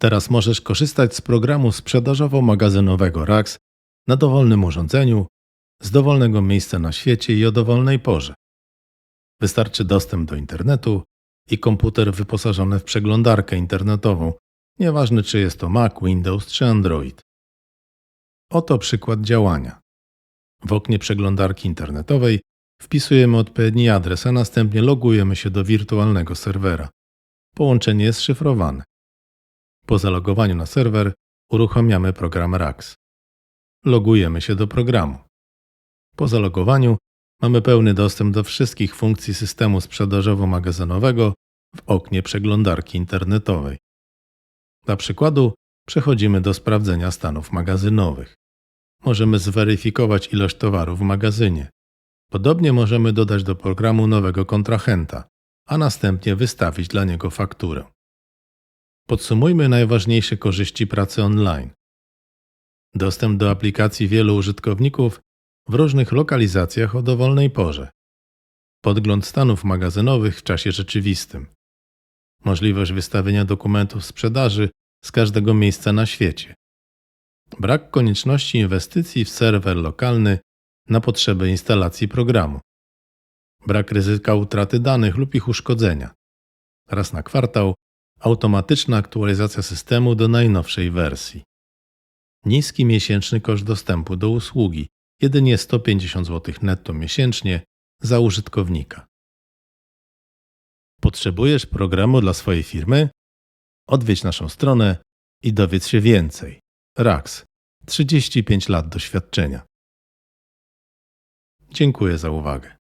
Teraz możesz korzystać z programu sprzedażowo-magazynowego RAX na dowolnym urządzeniu, z dowolnego miejsca na świecie i o dowolnej porze. Wystarczy dostęp do internetu i komputer wyposażony w przeglądarkę internetową, nieważne czy jest to Mac, Windows czy Android. Oto przykład działania. W oknie przeglądarki internetowej wpisujemy odpowiedni adres, a następnie logujemy się do wirtualnego serwera. Połączenie jest szyfrowane. Po zalogowaniu na serwer uruchamiamy program RAX. Logujemy się do programu. Po zalogowaniu mamy pełny dostęp do wszystkich funkcji systemu sprzedażowo-magazynowego w oknie przeglądarki internetowej. Dla przykładu przechodzimy do sprawdzenia stanów magazynowych. Możemy zweryfikować ilość towaru w magazynie. Podobnie możemy dodać do programu nowego kontrahenta, a następnie wystawić dla niego fakturę. Podsumujmy najważniejsze korzyści pracy online. Dostęp do aplikacji wielu użytkowników w różnych lokalizacjach o dowolnej porze. Podgląd stanów magazynowych w czasie rzeczywistym. Możliwość wystawienia dokumentów sprzedaży z każdego miejsca na świecie. Brak konieczności inwestycji w serwer lokalny na potrzeby instalacji programu. Brak ryzyka utraty danych lub ich uszkodzenia. Raz na kwartał automatyczna aktualizacja systemu do najnowszej wersji. Niski miesięczny koszt dostępu do usługi jedynie 150 zł netto miesięcznie za użytkownika. Potrzebujesz programu dla swojej firmy? Odwiedź naszą stronę i dowiedz się więcej. RAX 35 lat doświadczenia. Dziękuję za uwagę.